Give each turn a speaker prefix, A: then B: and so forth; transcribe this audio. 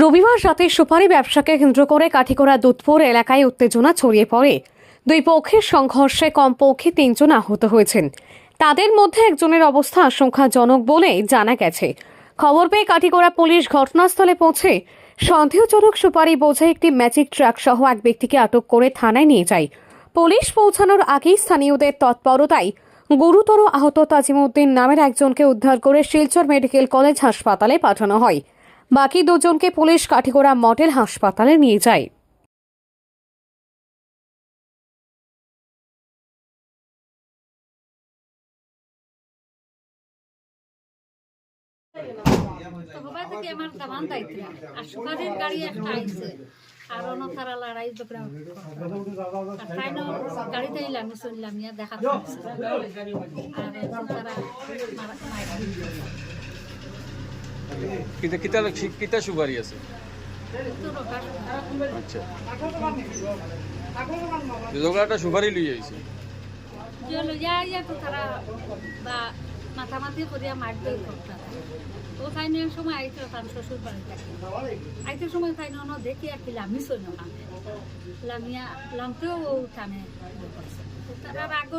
A: রবিবার রাতে সুপারি ব্যবসাকে কেন্দ্র করে কাঠিকোড়া দুধপুর এলাকায় উত্তেজনা ছড়িয়ে পড়ে। দুই পক্ষের সংঘর্ষে কমপক্ষে তিনজন আহত হয়েছেন। তাদের মধ্যে একজনের অবস্থা আশঙ্কাজনক বলে জানা গেছে। খবর পেয়ে কাঠিকোড়া পুলিশ ঘটনাস্থলে পৌঁছে সন্দেহজনক সুপারি বোঝাই একটি ম্যাজিক ট্রাক সহ এক ব্যক্তিকে আটক করে থানায় নিয়ে যায়। পুলিশ পৌঁছানোর আগেই স্থানীয়দের তৎপরতায় গুরুতর আহত তাজিমউদ্দিন নামের একজনকে উদ্ধার করে শিলচর মেডিকেল কলেজ হাসপাতালে পাঠানো হয়। বাকি দুজনকে পুলিশ কাঠিগোড়া মডেল হাসপাতালে নিয়ে যায়।
B: আর দেখা।
C: কিতা কিতা কিতা সুপারি আছে? আচ্ছা। ঝগড়াটা সুপারি লই আইছে।
B: মাথামাতি করিয়া মারবে তারা তো তাই নিয়ে সময় আইতে তার শ্বশুর বাড়ি থাকে। আইতে সময় তাই না দেখি আর কি লামি সই না। লামিয়া লামতেও টানে তারা রাগ